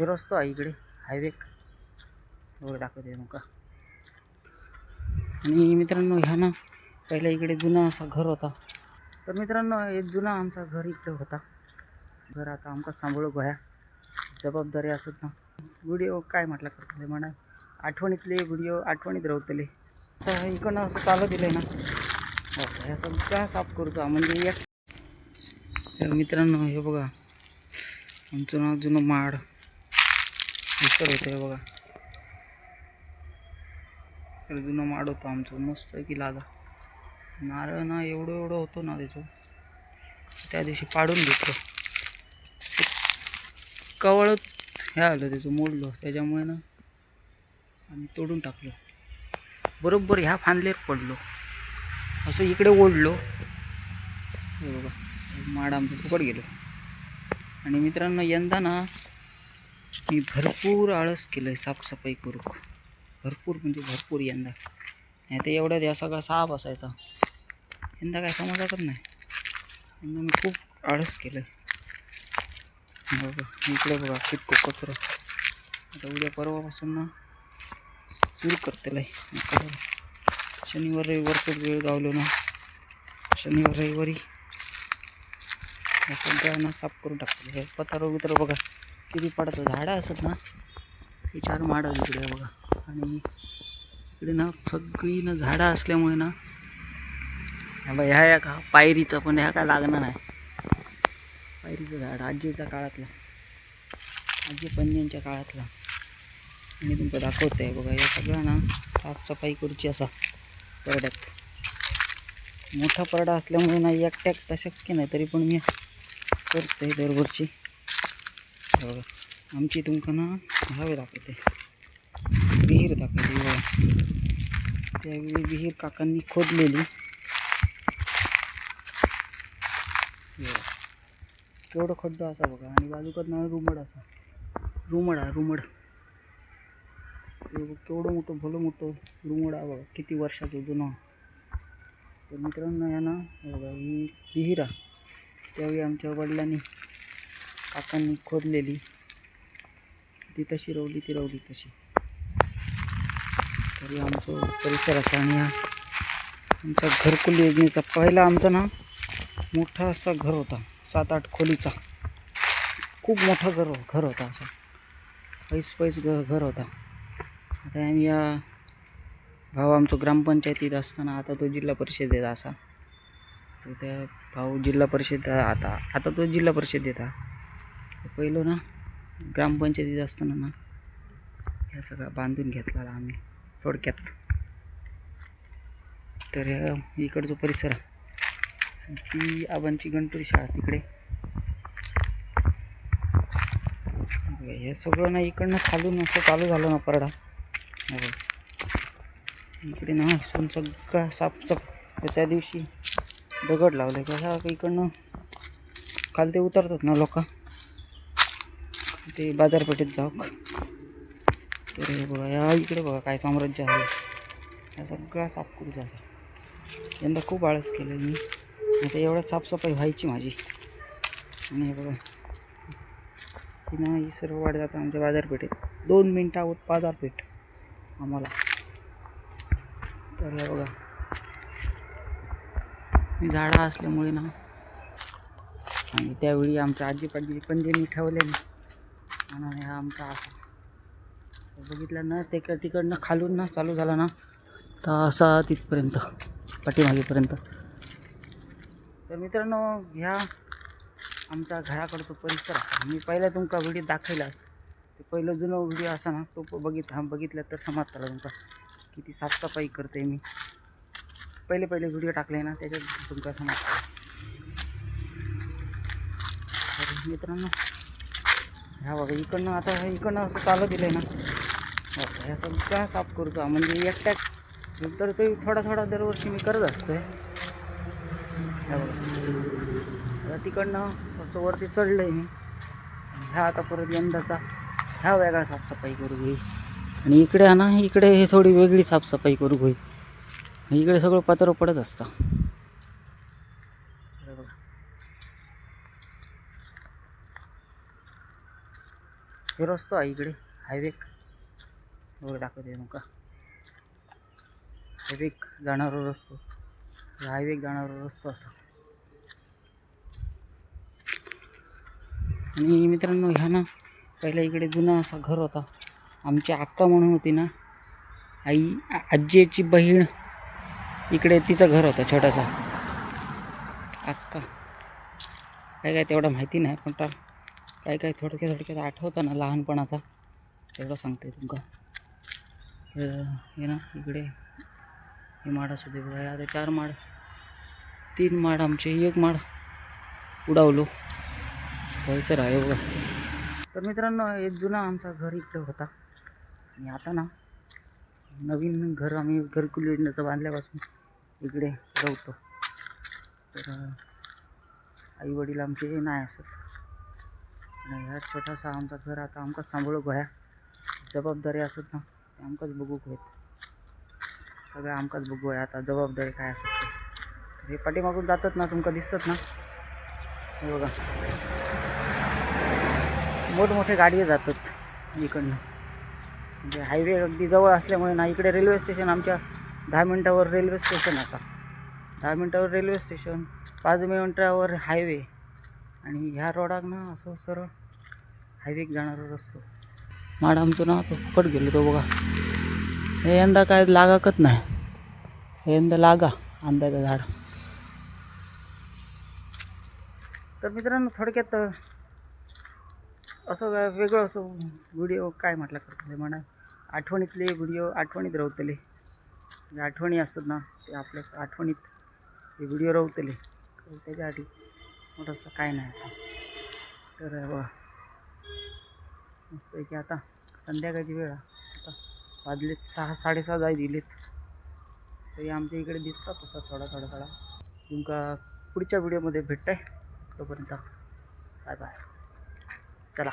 हे रस्तो आहे इकडे. हायवे एवढं दाखवते तुमका. आणि मित्रांनो ह्या ना पहिला इकडे जुना असा घर होता. तर मित्रांनो एक जुना आमचा घर इकडे होता. घर आता आमकाच सांभाळू गोया जबाबदारी असत ना. व्हिडिओ काय म्हटलं करतले म्हणा. आठवणीतले व्हिडिओ आठवणीत राहतले. तर इकडनं असं चालू दिलं ना. हो, ह्या सगळ्या साफ करतो म्हणजे एक तर मित्रांनो हे बघा. आमचं नाव जुनं माड. इकडे होतं बघा. तर जुनं माड होतं आमचं. मस्त की लागा. नारळ ना एवढं एवढं होतं ना त्याचं. त्या दिवशी पाडून घेतलं. कवळत हे आलं त्याचं मोडलं. त्याच्यामुळे ना आम्ही तोडून टाकलो. बरोबर ह्या फांदलेर पडलो. असं इकडे ओढलो. हे बघा. माड आमचं फुकट गेलो. आणि मित्रांनो यंदा ना मी भरपूर आळस केलं आहे साफसफाई करू. भरपूर म्हणजे भरपूर यंदा. नाही तर एवढ्या दिवसा सगळा साफ असायचा यंदा काय समजतच नाही. यंदा मी खूप आळस केलं आहे बघा इकडे बघा कितको कचरा. आता उद्या परवापासून ना सुरू करतेलं आहे शनिवार खूप वेळ गावलो ना. शनिवार रविवारी. या सगळ्यांना साफ करून टाकतो. हे पतारो बघा. किती पडतं? झाडं असत ना हे चार माड इकडे बघा. आणि इकडे ना सगळी ना झाडं असल्यामुळे ना ह्या ह्या या का पायरीचं पण ह्या काय लागणार नाही पायरीचं झाड आजीच्या काळातलं. आजी पंजांच्या काळातलं. मी तुमचं दाखवतो आहे बघा या सगळ्या ना साफसफाई करूची असा परड्यात. मोठा परडा असल्यामुळे ना एकट्याक तर शक्य नाही तरी पण मी करतो आहे दरवर्षी. आमची तुमका ना हवे विहीर दाखवते हे बघा. त्यावेळी विहीर काकांनी खोदलेली. हे खड्डं असा बघा आणि बाजूकडनं रुमड असा. रुमड रुमड. हे बघ, केवढं मोठं भलं मोठं रुमड आहे बघा. किती वर्षाचं जुनं तर मित्रांनो ना हे बघा ही आमच्या वडिलांनी काकांनी खोदलेली. ती तशी रवली ती रवली तशी. तरी आमचं परिसराचा आणि हा आमच्या घरकुल योजनेचा पहिला आमचा ना मोठा असा घर होता. सात आठ खोलीचा. खूप मोठा घर हो- घर होता असा. पैस पैस घ घर होता. आता आम्ही या भाऊ आमचं ग्रामपंचायतीत असताना आता तो जिल्हा परिषदेत असा. तर त्या भाऊ जिल्हा परिषद आता आता तो जिल्हा परिषद आहे पहिलं ना ग्रामपंचायतीत असताना ना ह्या सगळा बांधून घेतला आम्ही थोडक्यात. तर ह्या इकडचा परिसर. ती आबांची गणपती शाळा तिकडे. हे सगळं ना इकडनं खालून असं चालू झालं ना परडा. इकडे ना असून सगळा साफसाफ. त्या दिवशी दगड लावले. कशा इकडनं खालते उतरतात ना लोक. ते बाजारपेठेत जाऊ तर हे बघा या इकडे बघा काय साम्राज्य आहे. हा सगळा साफ करू जायचा यंदा खूप आळस केलं मी. आता एवढ्या साफसफाई व्हायची माझी. आणि हे बघा. ना ही सर्व वाढ जातं आमच्या बाजारपेठेत. दोन मिनटं आहोत बाजारपेठ. आम्हाला. तर हे बघा. मी झाडं असल्यामुळे ना आणि त्यावेळी आमच्या आजी पाजी मी ठेवले आणि हा आमचा असा. बघितलं ना ते तिकडनं खालून ना चालू झाला ना तर असा तिथपर्यंत पाठीमागेपर्यंत. तर मित्रांनो ह्या आमच्या घराकडचा परिसर मी पहिला तुमका व्हिडिओ दाखवला. ते पहिलं जुनं व्हिडिओ असा ना तो बघित हा बघितला तर समाज झाला तुमचा. किती साफसफाई करते मी. पहिले पहिले व्हिडिओ टाकले ना त्याच्यात तुमका समाज मित्रांनो ह्या बघा इकडनं आता हे इकडनं असं चालू दिलं आहे ना ह्या सगळ्या साफ करतो म्हणजे एकट्याक तर ते थोडा थोडा दरवर्षी मी करत असतो. ह्या बघा तिकडनं असं वरती चढलं आहे मी. ह्या आता परत यंदाचा ह्या वेगळा साफसफाई करू घे आणि इकडे ना इकडे हे थोडी वेगळी साफसफाई करू होई इकडे सगळं पत्र पडत असतं हे बघा. हे रस्तो आहे इकडे. हायवे बघ दाखवते नका हायवे जाणारा रस्तो. हायवे जाणारा रस्तो असा. आणि मित्रांनो ह्या ना पहिला इकडे जुना असा घर होता. आमची अक्का म्हणून होती ना आई आजीची बहीण इकडे तिचं घर होतं छोटासा. अक्का काय काय तेवढं माहिती नाही पण तर काय काय थोडक्यात थोडक्यात आठवतं ना लहानपणाचा. तेवढं सांगते तुमका. हे ना इकडे. हे माड असू दे बघा आता चार माड. तीन माड आमचे एक माड उडावलो. व्हायचं आहे बघा. तर मित्रांनो एक जुना आमचा घर इकडे होता. आणि आता ना नवीन घर आम्ही घरकुल योजनेचं बांधल्यापासून इकडे राहतो तर आईवडील आमचे नाही असत. नाही ह्या छोटासा आमचा घर आता आमकाच सांभाळू गोया जबाबदारी असत ना ते आमकाच बघू होत सगळं आमकाच बघू आहे आता जबाबदारी काय असत ते. हे पाठीमागून जातात ना तुमका दिसतात ना. हे बघा. मोठमोठे गाडी जातात इकडनं. म्हणजे हायवे अगदी जवळ असल्यामुळे ना इकडे रेल्वे स्टेशन आमच्या दहा मिनटावर रेल्वे स्टेशन असा दहा मिनटावर रेल्वे स्टेशन पाच मिनटावर हायवे आणि ह्या रोडाक ना असं सरळ हायवेक जाणारा रस्तो. माड आमचं ना तो फुकट गेलो तो बघा. हे यंदा काय लागाकच नाही. हे यंदा लागा आंब्याचं झाड. तर मित्रांनो थोडक्यात असं काय वेगळं असं व्हिडिओ काय म्हटलं करतले म्हणा. आठवणीतले व्हिडिओ आठवणीत रवतले. जे आठवणी असतात ना ते आपल्या आठवणीत हे व्हिडिओ रवतले. त्याच्यासाठी मोठंसं काय नाही असं. तर वा मस्त आहे की आता संध्याकाळची वेळ आहे. आता वाजलेत सहा साडेसहा जाय दिलेत. तरी आमच्या इकडे दिसतात तसा थोडा थोडा थोडा. तुमका पुढच्या व्हिडिओमध्ये भेटत आहे तोपर्यंत बाय बाय चला.